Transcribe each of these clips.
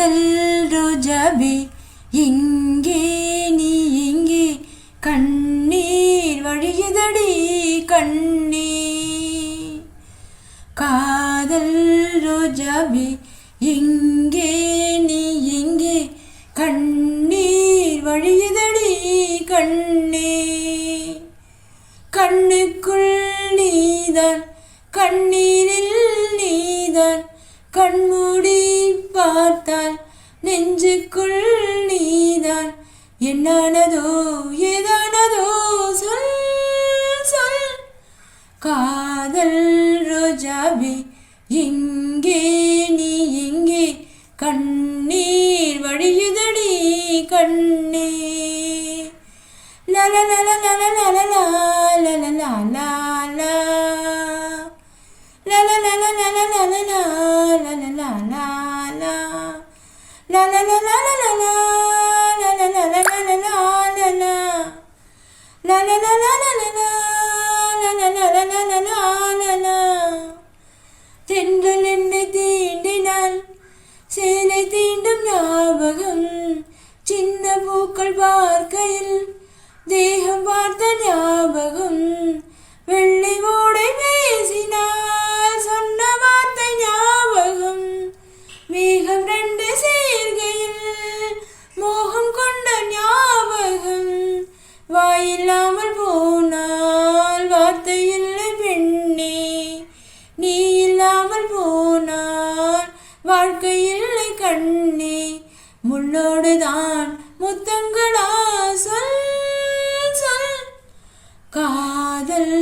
காதல் ரோஜாவே எங்கே நீ எங்கே கண்ணீர் வழியுதடி கண்ணீர். காதல் ரோஜாவே எங்கே நீ எங்கே கண்ணீர் வழியுதடி கண்ணீர். கண்ணுக்குள் நீதான். கண்ணீரில் நெஞ்சுக்குள் நீதான். என்னானதோ ஏதானதோ சொல் சொல். காதல் ரோஜாவே எங்கே நீ எங்கே? கண்ணீர் வழியுதடி கண்ணீர் La la la la la la la la la la la la la la La தென்றல் என்னை தீண்டினால் சேலை தீண்டும் ஞாபகம் சின்ன பூக்கள் பார்க்கையில் தேகம் பார்த்த ஞாபகம் வெள்ளை ஓடை பேசினால் சொன்ன வார்த்தை ஞாபகம். மேகம் இல்லாமல் போனால் வார்த்தை இல்லை பெண்ணே. நீ இல்லாமல் போனால் வாழ்க்கை இல்லை கண்ணே முன்னோடுதான் முத்தங்களா? சொல் சொல். காதல்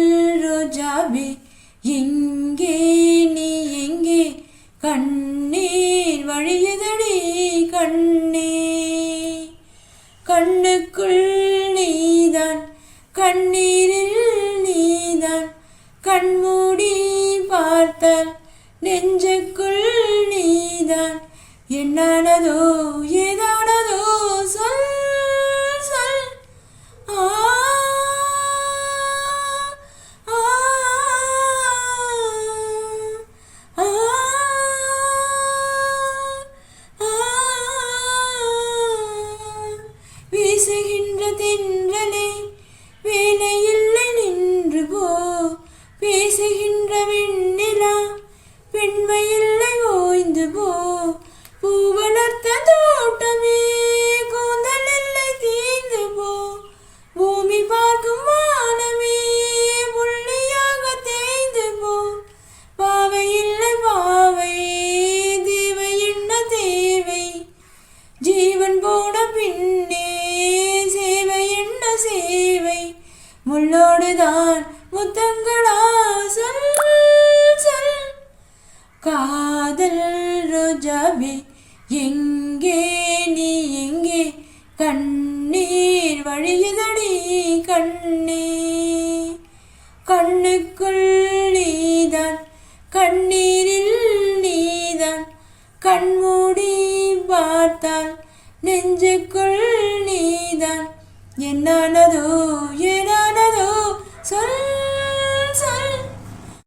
ரோஜாவே எங்கே நீ எங்கே? கண்ணீர் வழியுதடி கண்ணே. கண்ணுக்குள் கண்ணீரில் நீதான். கண்மூடி பார்த்தால் நெஞ்சுக்குள் நீதான். என்னானதோ ஏதானதோ பேசுகின்ற வெண்ணிலா பெண்மை இல்லை ஓய்ந்து போ. பூ வளர்த்த தோட்டமே கூந்தல் இல்லை தீந்து போ. பூமி பார்க்கும் வானமே புள்ளியாக தேய்ந்து போ. பாவை இல்லை பாவை தேவை என்ன தேவை? ஜீவன் போட பின்னே சேவை என்ன சேவை? முள்ளோடுதான் முத்தங்களா சொல். சொல் காதல் ரோஜாபி எங்கே நீ எங்கே? கண்ணீர் வழியுதடி கண்ணே. கண்ணுக்குள் நீதான் கண்ணீரில் நீதான். கண்மூடி பார்த்தால் நெஞ்சுக்குள் நீதான். என்னானதோ